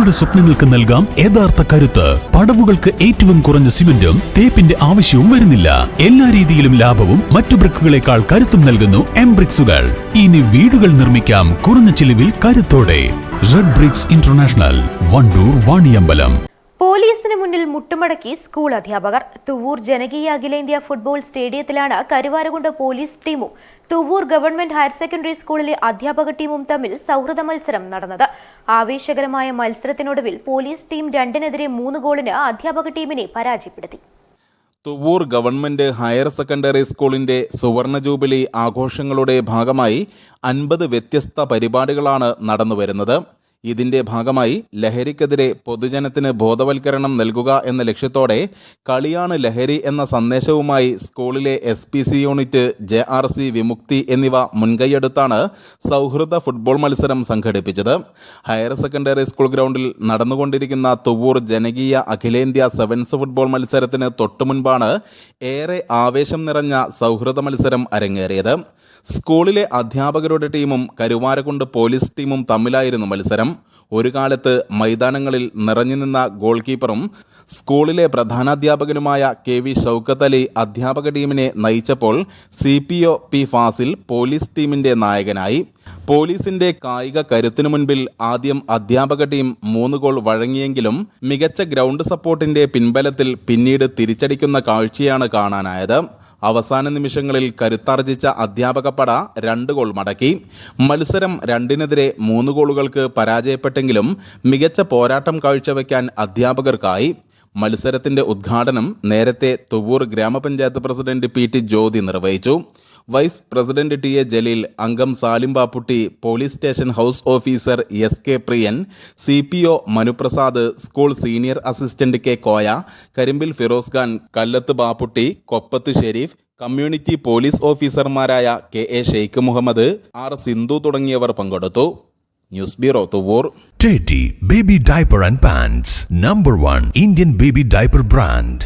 നിങ്ങളുടെ സ്വപ്നങ്ങൾക്ക് നൽകാം യഥാർത്ഥ കരുത്ത്. പടവുകൾക്ക് ഏറ്റവും കുറഞ്ഞ സിമന്റും തേപ്പിന്റെ ആവശ്യവും വരുന്നില്ല. എല്ലാ രീതിയിലും ലാഭവും മറ്റു ബ്രിക്കുകളെക്കാൾ കരുത്തും നൽകുന്നു എം ബ്രിക്സുകൾ ഇനി വീടുകൾ നിർമ്മിക്കാം കുറഞ്ഞ ചിലവിൽ കരുത്തോടെ. Red bricks international Wandoor Vaniyambalam. പോലീസിന് മുന്നിൽ മുട്ടുമടക്കി സ്കൂൾ അധ്യാപകർ. തുവൂർ ജനകീയ അഖിലേന്ത്യാ ഫുട്ബോൾ സ്റ്റേഡിയത്തിലാണ് കരുവാരകുണ്ട് പോലീസ് ടീമും തുവൂർ ഗവൺമെന്റ് ഹയർ സെക്കൻഡറി സ്കൂളിലെ അധ്യാപക ടീമും തമ്മിൽ സൗഹൃദ മത്സരം നടന്നത്. ആവേശകരമായ മത്സരത്തിനൊടുവിൽ പോലീസ് ടീം രണ്ടിനെതിരെ മൂന്ന് ഗോളിന് അധ്യാപക ടീമിനെ പരാജയപ്പെടുത്തി. തുവൂർ ഗവൺമെന്റ് ഹയർ സെക്കൻഡറി സ്കൂളിന്റെ സുവർണ ജൂബിലി ആഘോഷങ്ങളുടെ ഭാഗമായി അൻപത് വ്യത്യസ്ത പരിപാടികളാണ് നടന്നുവരുന്നത്. ഇതിന്റെ ഭാഗമായി ലഹരിക്കെതിരെ പൊതുജനത്തിന് ബോധവൽക്കരണം നൽകുക എന്ന ലക്ഷ്യത്തോടെ കളിയാണ് ലഹരി എന്ന സന്ദേശവുമായി സ്കൂളിലെ S P C unit J R C Vimukthi എന്നിവ മുൻകൈയെടുത്താണ് സൗഹൃദ ഫുട്ബോൾ മത്സരം സംഘടിപ്പിച്ചത്. ഹയർ സെക്കൻഡറി സ്കൂൾ ഗ്രൗണ്ടിൽ നടന്നുകൊണ്ടിരിക്കുന്ന തുവൂർ ജനകീയ അഖിലേന്ത്യാ സെവൻസ് ഫുട്ബോൾ മത്സരത്തിന് തൊട്ടുമുൻപാണ് ഏറെ ആവേശം നിറഞ്ഞ സൗഹൃദ മത്സരം അരങ്ങേറിയത്. സ്കൂളിലെ അധ്യാപകരുടെ ടീമും കരുവാരക്കുണ്ട് പോലീസ് ടീമും തമ്മിലായിരുന്നു മത്സരം. ഒരു കാലത്ത് മൈതാനങ്ങളിൽ നിറഞ്ഞു നിന്ന ഗോൾ കീപ്പറും സ്കൂളിലെ പ്രധാനാധ്യാപകനുമായ കെ വി ഷൗക്കത്ത് അലി അധ്യാപക ടീമിനെ നയിച്ചപ്പോൾ C P O P Fasil police ടീമിന്റെ നായകനായി. പോലീസിന്റെ കായിക കരുത്തിനു മുൻപിൽ ആദ്യം അധ്യാപക ടീം മൂന്ന് ഗോൾ വഴങ്ങിയെങ്കിലും മികച്ച ഗ്രൗണ്ട് സപ്പോർട്ടിന്റെ പിൻബലത്തിൽ പിന്നീട് തിരിച്ചടിക്കുന്ന കാഴ്ചയാണ് കാണാനായത്. അവസാന നിമിഷങ്ങളിൽ കരുത്താർജിച്ച അധ്യാപക പട രണ്ട് ഗോൾ മടക്കി. മത്സരം രണ്ടിനെതിരെ മൂന്ന് ഗോളുകൾക്ക് പരാജയപ്പെട്ടെങ്കിലും മികച്ച പോരാട്ടം കാഴ്ചവെക്കാൻ അധ്യാപകർക്കായി മത്സരത്തിന്റെ ഉദ്ഘാടനം നേരത്തെ തുവൂർ ഗ്രാമപഞ്ചായത്ത് പ്രസിഡന്റ് പി ടി ജ്യോതി നിർവഹിച്ചു. Vice president T A Jaleel അംഗം Salim Bapputty police station house officer S K Priyan C P O Manuprasad school senior assistant K Koya Karimbil Firoz Khan Kallath Bapputty Koppath Sherif community police ഓഫീസർമാരായ K A Sheikh Muhammad R Sindhu തുടങ്ങിയവർ പങ്കെടുത്തു. news bureau Thuvvur Teddy Baby Diaper and Pants Number one Indian baby diaper brand